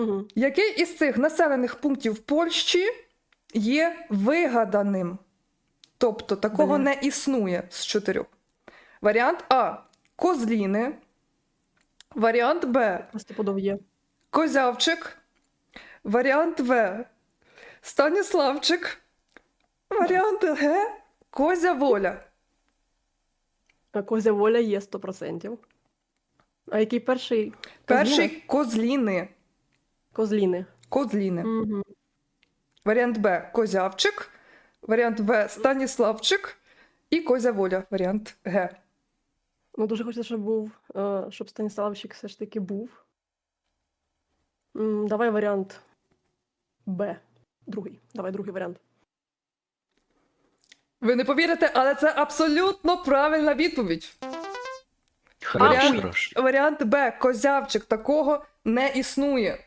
Угу. Який із цих населених пунктів Польщі є вигаданим? Тобто такого Бля. не існує з чотирьох. Варіант А. Козліни. Варіант Б. Є. Козявчик. Варіант В. Станіславчик. Варіант Г. Козя воля. А Козя воля є 100%. А який перший? Перший козліни. Козліни. Козліни. Угу. Варіант Б. Козявчик. Варіант В. Станіславчик. І Козя воля. Варіант Г. Ну, дуже хочеться, щоб був, е, щоб Станіславчик все ж таки був. Давай варіант Б. Другий. Давай другий варіант. Ви не повірите, але це абсолютно правильна відповідь. Хорош, Варіант- хорош. Варіант Б. Козявчик. Такого не існує.